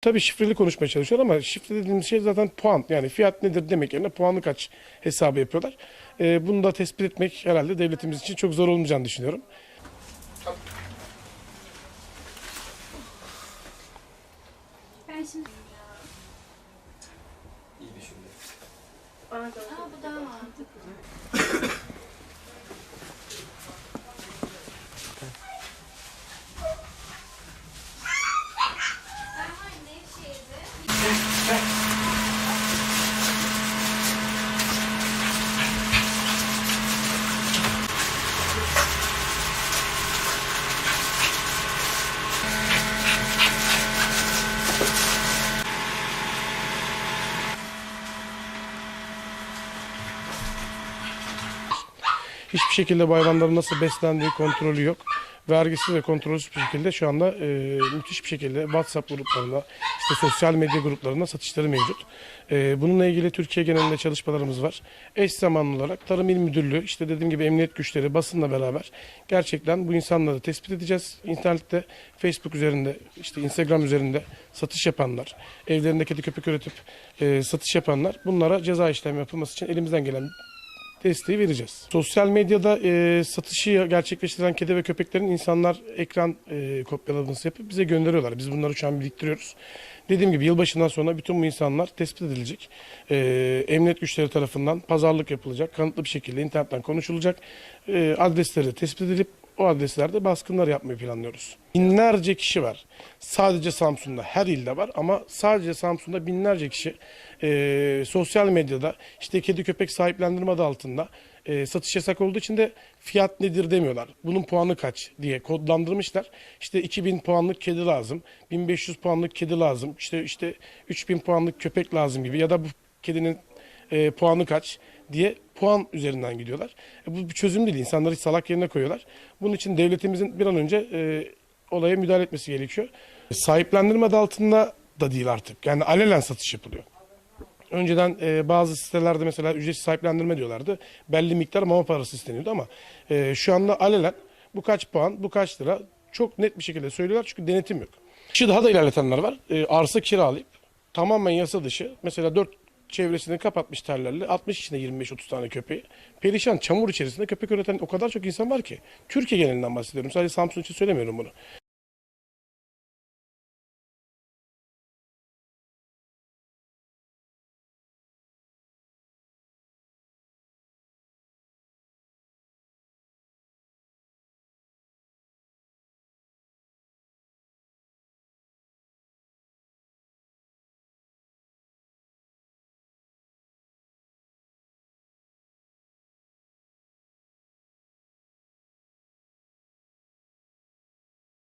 Tabii şifreli konuşmaya çalışıyor ama şifre dediğimiz şey zaten puan. Yani fiyat nedir demek yerine puanı kaç hesabı yapıyorlar. Ee, bunu da tespit etmek herhalde devletimiz için çok zor olmayacağını düşünüyorum. Ben şimdi... İyi düşündü. Aa, bu daha mantıklı. Hiçbir şekilde bu hayvanların nasıl beslendiği kontrolü yok. Vergisiz ve kontrolsüz bir şekilde şu anda e, müthiş bir şekilde WhatsApp gruplarında, işte sosyal medya gruplarında satışları mevcut. E, bununla ilgili Türkiye genelinde çalışmalarımız var. Eş zamanlı olarak Tarım İl Müdürlüğü, işte dediğim gibi emniyet güçleri, basınla beraber gerçekten bu insanları tespit edeceğiz. İnternette, Facebook üzerinde, işte Instagram üzerinde satış yapanlar, evlerinde kedi köpek üretip e, satış yapanlar bunlara ceza işlemi yapılması için elimizden gelen desteği vereceğiz. Sosyal medyada e, satışı gerçekleştiren kedi ve köpeklerin insanlar ekran e, kopyalaması yapıp bize gönderiyorlar. Biz bunları şu an biriktiriyoruz. Dediğim gibi yılbaşından sonra bütün bu insanlar tespit edilecek. E, emniyet güçleri tarafından pazarlık yapılacak. Kanıtlı bir şekilde internetten konuşulacak. E, adresleri tespit edilip o adreslerde baskınlar yapmayı planlıyoruz. Binlerce kişi var. Sadece Samsun'da, her ilde var ama sadece Samsun'da binlerce kişi e, sosyal medyada işte kedi köpek sahiplendirme adı altında e, satış yasak olduğu için de fiyat nedir demiyorlar. Bunun puanı kaç diye kodlandırmışlar. İşte 2000 puanlık kedi lazım, 1500 puanlık kedi lazım, işte işte 3000 puanlık köpek lazım gibi ya da bu kedinin e, puanı kaç diye puan üzerinden gidiyorlar. E, bu bir çözüm değil. İnsanları salak yerine koyuyorlar. Bunun için devletimizin bir an önce e, olaya müdahale etmesi gerekiyor. Sahiplendirme adı altında da değil artık. Yani alelen satış yapılıyor. Önceden e, bazı sitelerde mesela ücretsiz sahiplendirme diyorlardı. Belli miktar mama parası isteniyordu ama e, şu anda alelen bu kaç puan, bu kaç lira çok net bir şekilde söylüyorlar çünkü denetim yok. Şu daha da ilerletenler var. E, arsa kiralayıp tamamen yasa dışı mesela 4 çevresini kapatmış terlerle 60 içinde 25-30 tane köpeği. Perişan çamur içerisinde köpek üreten o kadar çok insan var ki. Türkiye genelinden bahsediyorum. Sadece Samsun için söylemiyorum bunu.